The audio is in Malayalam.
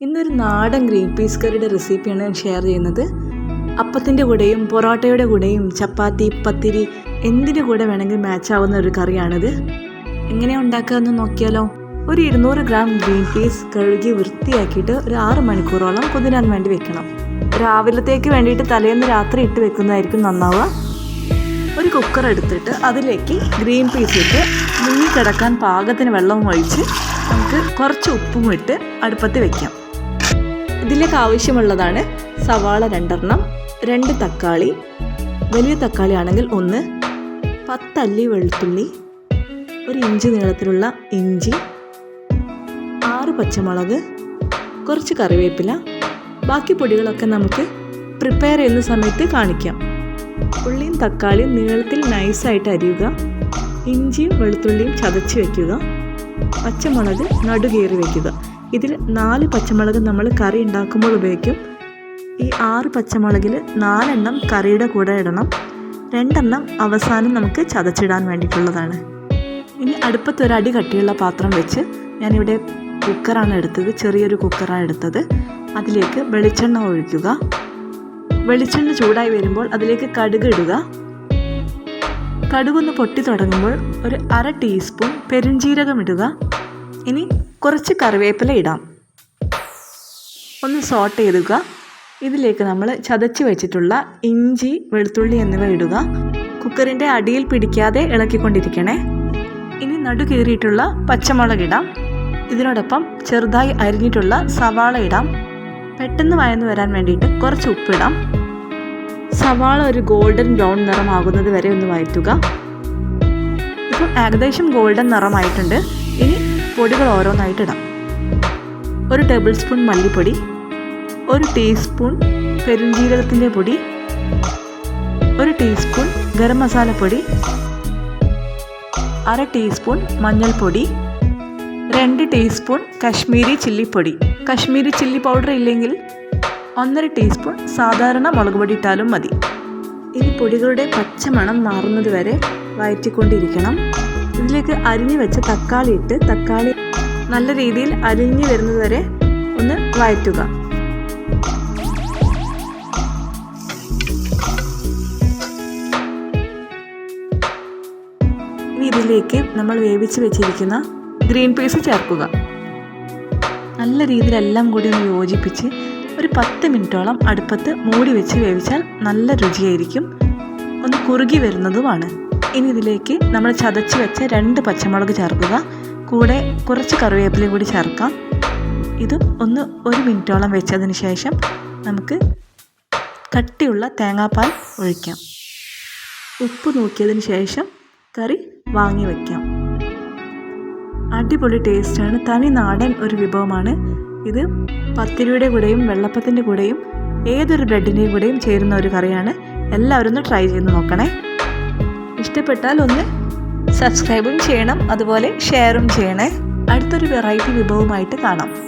ഇന്നൊരു നാടൻ ഗ്രീൻ പീസ് കറിയുടെ റെസിപ്പിയാണ് ഞാൻ ഷെയർ ചെയ്യുന്നത്. അപ്പത്തിന്റെ കൂടെയും പൊറോട്ടയുടെ കൂടെയും ചപ്പാത്തി പത്തിരി എന്തിന്റെ കൂടെ വേണമെങ്കിൽ മാച്ച് ആവുന്ന ഒരു കറിയാണിത്. എങ്ങനെയാണ് ഉണ്ടാക്കുക എന്ന് നോക്കിയാലോ? ഒരു ഇരുന്നൂറ് ഗ്രാം ഗ്രീൻ പീസ് കഴുകി വൃത്തിയാക്കിയിട്ട് ഒരു ആറ് മണിക്കൂറോളം കുതിരാൻ വേണ്ടി വെക്കണം. രാവിലത്തേക്ക് വേണ്ടിയിട്ട് തലേന്ന് രാത്രി ഇട്ട് വെക്കുന്നതായിരിക്കും നന്നാവുക. ഒരു കുക്കർ എടുത്തിട്ട് അതിലേക്ക് ഗ്രീൻ പീസ് ഇട്ട് മുങ്ങിക്കിടക്കാൻ പാകത്തിന് വെള്ളവും ഒഴിച്ച് നമുക്ക് കുറച്ച് ഉപ്പും ഇട്ട് അടുപ്പത്ത് വെക്കാം. ഇതിലേക്ക് ആവശ്യമുള്ളതാണ് സവാള രണ്ടെണ്ണം രണ്ട് തക്കാളി വലിയ തക്കാളി ആണെങ്കിൽ ഒന്ന് പത്തല്ലി വെളുത്തുള്ളി ഒരു ഇഞ്ച് നീളത്തിലുള്ള ഇഞ്ചി ആറ് പച്ചമുളക് കുറച്ച് കറിവേപ്പില. ബാക്കി പൊടികളൊക്കെ നമുക്ക് പ്രിപ്പയർ ചെയ്യുന്ന സമയത്ത് കാണിക്കാം. ഉള്ളിയും തക്കാളിയും നീളത്തിൽ നൈസായിട്ട് അരിയുക. ഇഞ്ചിയും വെളുത്തുള്ളിയും ചതച്ച് വയ്ക്കുക പച്ചമുളക് നടുകീറി വെക്കുക. ഇതിൽ നാല് പച്ചമുളക് നമ്മൾ കറി ഉണ്ടാക്കുമ്പോൾ ഉപയോഗിക്കും. ഈ ആറ് പച്ചമുളകിൽ നാലെണ്ണം കറിയുടെ കൂടെ ഇടണം. രണ്ടെണ്ണം അവസാനം നമുക്ക് ചതച്ചിടാൻ വേണ്ടിയിട്ടുള്ളതാണ്. ഇനി അടുപ്പത്ത് ഒരു അടി കട്ടിയുള്ള പാത്രം വെച്ച് ഞാനിവിടെ കുക്കറാണ് എടുത്തത്. ചെറിയൊരു കുക്കറാണ് എടുത്തത്. അതിലേക്ക് വെളിച്ചെണ്ണ ഒഴിക്കുക. വെളിച്ചെണ്ണ ചൂടായി വരുമ്പോൾ അതിലേക്ക് കടുക് ഇടുക. കടുകൊന്ന് പൊട്ടി തുടങ്ങുമ്പോൾ ഒരു അര ടീസ്പൂൺ പെരുംജീരകം ഇടുക. ഇനി കുറച്ച് കറിവേപ്പില ഇടാം. ഒന്ന് സോട്ട് ചെയ്തുക. ഇതിലേക്ക് നമ്മൾ ചതച്ച് വെച്ചിട്ടുള്ള ഇഞ്ചി വെളുത്തുള്ളി എന്നിവ ഇടുക. കുക്കറിന്റെ അടിയിൽ പിടിക്കാതെ ഇളക്കിക്കൊണ്ടിരിക്കണേ. ഇനി നടു കീറിയിട്ടുള്ള പച്ചമുളക് ഇടാം. ഇതിനോടൊപ്പം ചെറുതായി അരിഞ്ഞിട്ടുള്ള സവാള ഇടാം. പെട്ടെന്ന് വയന്ന് വരാൻ വേണ്ടിയിട്ട് കുറച്ച് ഉപ്പിടാം സവാള ഒരു ഗോൾഡൻ ബ്രൗൺ നിറമാകുന്നത് വരെ ഒന്ന് വഴറ്റുക ഇപ്പം ഏകദേശം ഗോൾഡൻ നിറമായിട്ടുണ്ട്. പൊടികൾ ഓരോന്നായിട്ട് ഇടാം. ഒരു ടേബിൾ സ്പൂൺ മല്ലിപ്പൊടി ഒരു ടീസ്പൂൺ പെരുംജീരകത്തിന്റെ പൊടി ഒരു ടീസ്പൂൺ ഗരം മസാലപ്പൊടി അര ടീസ്പൂൺ മഞ്ഞൾപ്പൊടി രണ്ട് ടീസ്പൂൺ കശ്മീരി ചില്ലിപ്പൊടി കശ്മീരി ചില്ലി പൗഡർ ഇല്ലെങ്കിൽ ഒന്നര ടീസ്പൂൺ സാധാരണ മുളക് പൊടി ഇട്ടാലും മതി. ഈ പൊടികളുടെ പച്ചമണം മാറുന്നത് വരെ വഴറ്റിക്കൊണ്ടിരിക്കണം ഇതിലേക്ക് അരിഞ്ഞു വെച്ച തക്കാളി ഇട്ട് തക്കാളി നല്ല രീതിയിൽ അരിഞ്ഞു വരുന്നത് വരെ ഒന്ന് വഴറ്റുക. ഇനി ഇതിലേക്ക് നമ്മൾ വേവിച്ച് വെച്ചിരിക്കുന്ന ഗ്രീൻ പീസ് ചേർക്കുക. നല്ല രീതിയിലെല്ലാം കൂടി ഒന്ന് യോജിപ്പിച്ച് ഒരു പത്ത് മിനിറ്റോളം അടുപ്പത്ത് മൂടി വെച്ച് വേവിച്ചാൽ നല്ല രുചിയായിരിക്കും. ഒന്ന് കുറുകി വരുന്നതുമാണ്. ഇനി ഇതിലേക്ക് നമ്മൾ ചതച്ച് വെച്ച രണ്ട് പച്ചമുളക് ചേർക്കുക. കൂടെ കുറച്ച് കറിവേപ്പിലയും കൂടി ചേർക്കാം. ഇതും ഒന്ന് ഒരു മിനിറ്റോളം വെച്ചതിന് ശേഷം നമുക്ക് കട്ടിയുള്ള തേങ്ങാപ്പാൽ ഒഴിക്കാം. ഉപ്പ് നോക്കിയതിന് ശേഷം കറി വാങ്ങി വയ്ക്കാം അടിപൊളി ടേസ്റ്റാണ്. തനി നാടൻ ഒരു വിഭവമാണ്. ഇത് പത്തിരിയുടെ കൂടെയും വെള്ളപ്പത്തിന്റെ കൂടെയും ഏതൊരു ബ്രെഡിന്റെയും കൂടെയും ചേരുന്ന ഒരു കറിയാണ്. എല്ലാവരും ഒന്ന് ട്രൈ ചെയ്ത് നോക്കണേ. ഇഷ്ടപ്പെട്ടാൽ ഒന്ന് സബ്സ്ക്രൈബും ചെയ്യണം അതുപോലെ ഷെയറും ചെയ്യണേ. അടുത്തൊരു വെറൈറ്റി വിഭവമായിട്ട് കാണാം.